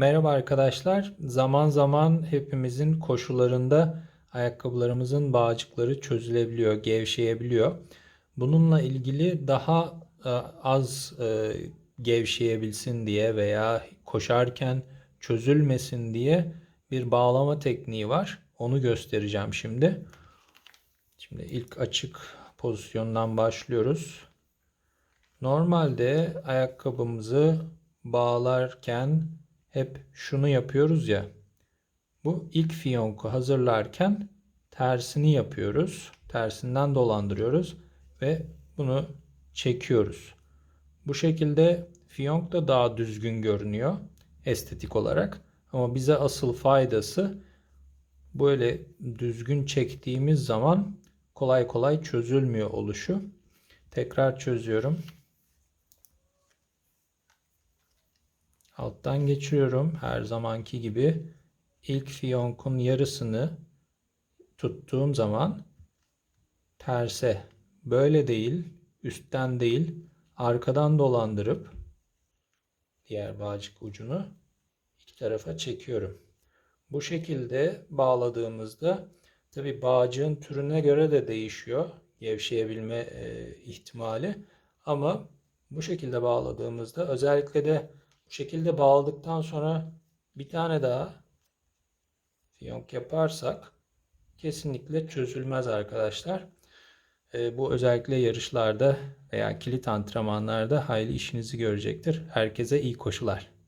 Merhaba arkadaşlar. Zaman zaman hepimizin koşularında ayakkabılarımızın bağcıkları çözülebiliyor, gevşeyebiliyor. Bununla ilgili daha e, az e, gevşeyebilsin diye veya koşarken çözülmesin diye bir bağlama tekniği var. Onu göstereceğim şimdi. Şimdi ilk açık pozisyondan başlıyoruz. Normalde ayakkabımızı bağlarken hep şunu yapıyoruz ya. Bu ilk fiyonku hazırlarken tersini yapıyoruz. Tersinden dolandırıyoruz ve bunu çekiyoruz. Bu şekilde fiyonk da daha düzgün görünüyor estetik olarak. Ama bize asıl faydası böyle düzgün çektiğimiz zaman kolay kolay çözülmüyor oluşu. Tekrar çözüyorum. Alttan geçiriyorum her zamanki gibi. İlk fiyonkun yarısını tuttuğum zaman terse böyle değil, üstten değil, arkadan dolandırıp diğer bağcık ucunu iki tarafa çekiyorum. Bu şekilde bağladığımızda tabi bağcığın türüne göre de değişiyor gevşeyebilme e, ihtimali ama bu şekilde bağladığımızda özellikle de bu şekilde bağladıktan sonra bir tane daha fiyonk yaparsak kesinlikle çözülmez arkadaşlar. E, bu özellikle yarışlarda veya kilit antrenmanlarda hayli işinizi görecektir. Herkese iyi koşular.